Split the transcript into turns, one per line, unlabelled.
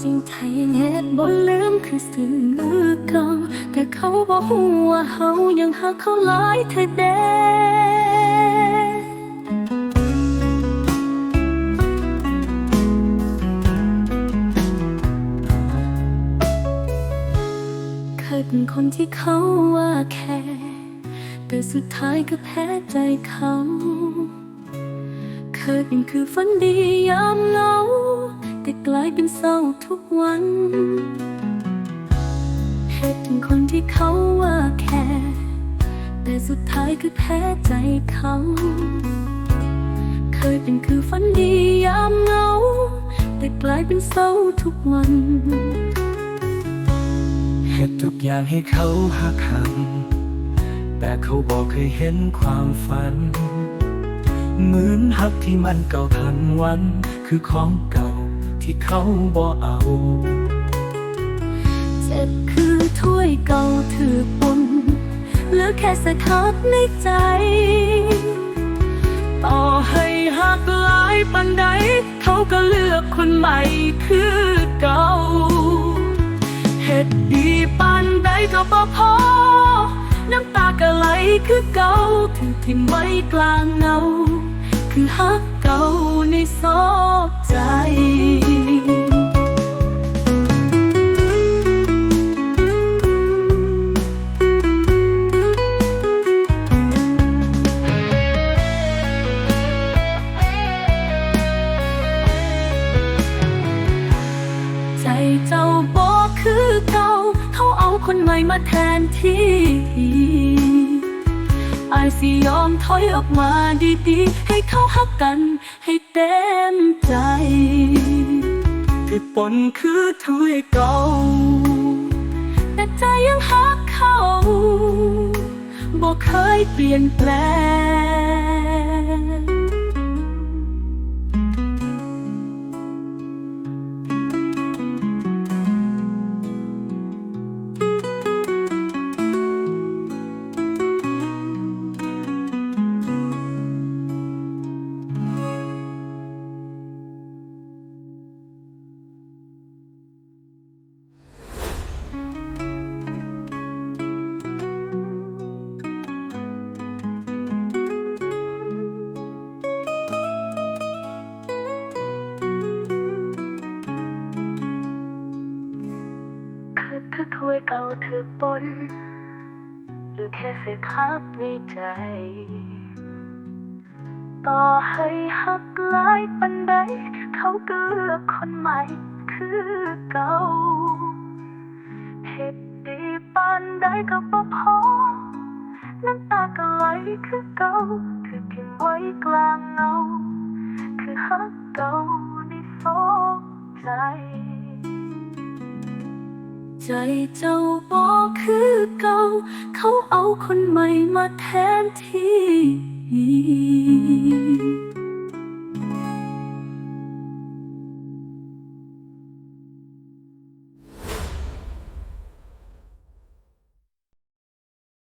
สิ่งที่เหตุบ่ลืมคือสื่อเก่าแต่เขาบอกว่าเฮายังหักเขาหลายเธอเด้เคยเป็นคนที่เขาว่าแค่ แต่สุดท้ายก็แพ้ใจเขา เคยเป็นคือฝันดียามเงาายเป็นเศร้าทุกวันเหตุเป็นคนที่เขาว่าแค่ แต่สุดท้ายก็แพ้ใจเขา เคยเป็นคือฝันดียามเหงา แต่กลายเป็นเศร้าทุกวัน
เฮ็ดทุกอย่างให้เขาหักหันแต่เขาบอกเคยเห็นความฝัน เหมือนหักที่มันเก่าทันวันคือของเก่า ที่เขาบ่เอา
เจ็บคือถ้วยเก่าถือปนเหลือแค่สักคักในใจ
ต่อให้หักหลายปันใด เขาก็เลือกคนใหม่คือเก่าเฮ็ดดีปันใดก็บ่พอ น้ำตาก็ไหลคือเก่าถึงทิ้งไว้กลางเงาคือหักเก่าในซอกใจ
เจ้าบอกคือเก่าเขาเอาคนใหม่มาแทนที่อสิยอมถอยออกมาดีๆ ให้เขาหักกันให้เต็มใจ
ที่ปนคือถ้วยเก่า
แต่ใจยังหักเขาบอกเคยเปลี่ยนแปลง คือคือถ้วยเก่าถือปนหรือแค่เศษคับในใจ ต่อให้หักหลายปันใด เขาก็เลือกคนใหม่คือเก่าเหตุดีปานใดก็บ่พอน้ำตาก็ไหลคือเก่าคือทิ้งไว้กลางเงา คือหักเก่าในสองใจ ใจเจ้าบอกคือเก่า เขาเอาคนใหม่มาแทนที่